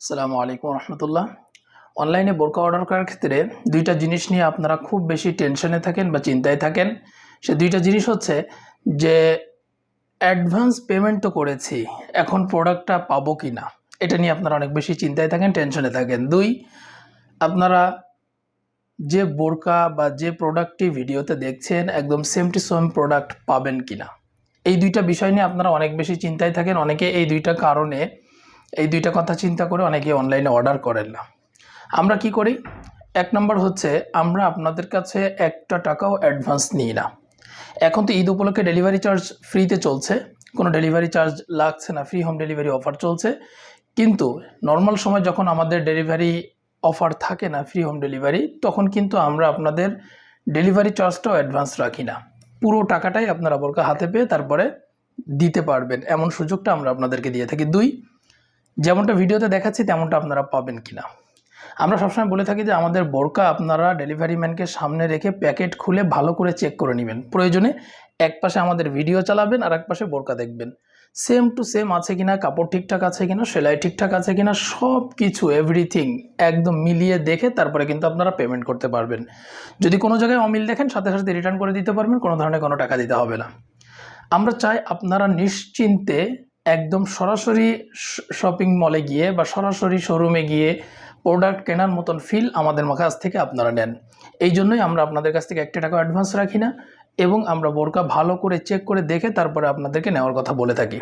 আসসালামু আলাইকুম রহমতুল্লাহ। অনলাইনে বোরকা অর্ডার করার ক্ষেত্রে দুইটা জিনিস নিয়ে আপনারা খুব বেশি টেনশনে থাকেন বা চিন্তায় থাকেন। সে দুইটা জিনিস হচ্ছে যে, অ্যাডভান্স পেমেন্ট তো করেছি, এখন প্রোডাক্টটা পাবো কি না এটা নিয়ে আপনারা অনেক বেশি চিন্তায় থাকেন, টেনশনে থাকেন। দুই, আপনারা যে বোরকা বা যে প্রোডাক্টটি ভিডিওতে দেখছেন, একদম সেম টু সেম প্রোডাক্ট পাবেন কি না এই দুইটা বিষয় নিয়ে আপনারা অনেক বেশি চিন্তায় থাকেন। অনেকে এই দুইটা কারণে এই দুইটা কথা চিন্তা করে অনেকে অনলাইনে অর্ডার করেন না। আমরা কি করি? এক নম্বর হচ্ছে, আমরা আপনাদের কাছে একটা টাকাও অ্যাডভান্স নিই না। এখন তো ঈদ উপলক্ষে ডেলিভারি চার্জ ফ্রিতে চলছে। কোনো ডেলিভারি চার্জ লাগছে না ফ্রি হোম ডেলিভারি অফার চলছে। কিন্তু নর্মাল সময় যখন আমাদের ডেলিভারি অফার থাকে না ফ্রি হোম ডেলিভারি তখন কিন্তু আমরা আপনাদের ডেলিভারি চার্জটাও অ্যাডভান্স রাখি না। পুরো টাকাটাই আপনারা বোরকা হাতে পেয়ে তারপরে দিতে পারবেন। এমন সুযোগটা আমরা আপনাদেরকে দিয়ে থাকি। দুই যেমনটা ভিডিওতে দেখাচ্ছি, তেমনটা আপনারা পাবেন কিনা। আমরা সবসময় বলে থাকি যে, আমাদের বোরকা আপনারা ডেলিভারি ম্যানকে সামনে রেখে প্যাকেট খুলে ভালো করে চেক করে নেবেন। প্রয়োজনে এক পাশে আমাদের ভিডিও চালাবেন আর এক পাশে বোরকা দেখবেন। সেম টু সেম আছে কিনা, কাপড় ঠিকঠাক আছে কিনা, সেলাই ঠিকঠাক আছে কিনা সব কিছু এভরিথিং একদম মিলিয়ে দেখে তারপরে কিন্তু আপনারা পেমেন্ট করতে পারবেন। যদি কোনো জায়গায় অমিল দেখেন, সাথে সাথে রিটার্ন করে দিতে পারবেন, কোনো ধরনের কোনো টাকা দিতে হবে না। আমরা চাই আপনারা নিশ্চিন্তে একদম সরাসরি শপিং মলে গিয়ে বা সরাসরি শোরুমে গিয়ে প্রোডাক্ট কেনার মতন ফিল আমাদের কাছ থেকে আপনারা নেন। এই জন্যই আমরা আপনাদের কাছ থেকে একটা টাকা অ্যাডভান্স রাখি না এবং আমরা বোরকা ভালো করে চেক করে দেখে তারপরে আপনাদেরকে নেওয়ার কথা বলে থাকি।